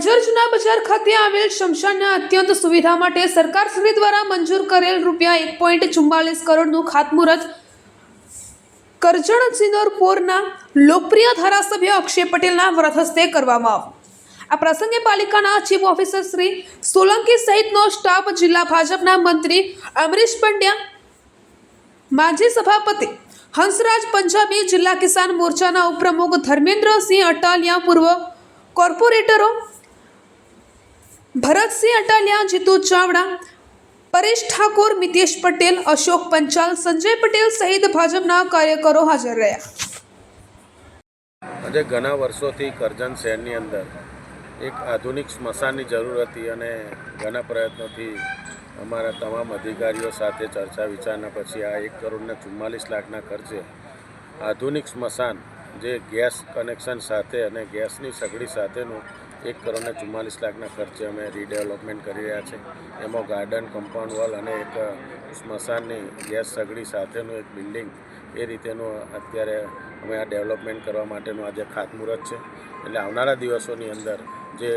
બજાર ખાતે આવેલ શમશાનના અત્યંત સુવિધા માટે સરકાર શ્રી દ્વારા મંજૂર કરેલ રૂપિયા એક પોઈન્ટ ચુમ્માલીસ કરોડનું ખાતમુહૂર્ત કરજણ સિનોરપોરના લોકપ્રિય ધારાસભ્ય અક્ષય પટેલના વ્રત હસ્તે કરવામાં આવ્યું. આ પ્રસંગે પાલિકાના ચીફ ઓફિસર શ્રી સોલંકી સહિતનો સ્ટાફ જિલ્લા ભાજપના મંત્રી અમરીશ પંડ્યા, માજી સભાપતિ હંસરાજ પંજાબી, જિલ્લા કિસાન મોરચાના ઉપપ્રમુખ ધર્મેન્દ્રસિંહ અટાલિયા, પૂર્વ કોર્પોરેટરો ભરતસિંહ અટાલિયા, જીતુ ચાવડા, પરેશ ઠાકોર, મિતેશ પટેલ, અશોક પંચાલ, સંજય પટેલ સહિત ભાજપના કાર્યકરો હાજર રહ્યા. આજે ઘણા વર્ષોથી કરજણ શહેરની અંદર એક આધુનિક સ્મશાનની જરૂર હતી અને ઘણા પ્રયત્નોથી અમારા તમામ અધિકારીઓ સાથે ચર્ચા વિચારણા પછી આ એક કરોડને ચુમ્માલીસ લાખના ખર્ચે આધુનિક સ્મશાન જે ગેસ કનેક્શન સાથે અને ગેસની સગડી સાથેનું એક કરોડને ચુમ્માલીસ લાખના ખર્ચે અમે રીડેવલપમેન્ટ કરી રહ્યા છે. એમાં ગાર્ડન, કમ્પાઉન્ડ વોલ અને એક સ્મશાનની ગેસ સગડી સાથેનું એક બિલ્ડિંગ એ રીતેનું અત્યારે અમે આ ડેવલપમેન્ટ કરવા માટેનું આજે ખાતમુહૂર્ત છે. એટલે આવનારા દિવસોની અંદર જે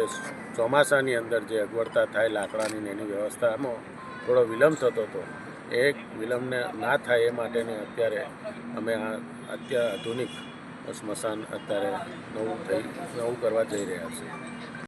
ચોમાસાની અંદર જે અગવડતા થાય લાકડાની એની વ્યવસ્થામાં થોડો વિલંબ થતો હતો એ વિલંબને ના થાય એ માટેની અત્યારે અમે આ અત્યારે આધુનિક સ્મશાન અત્યારે નવું થઈ નવું કરવા જઈ રહ્યા છીએ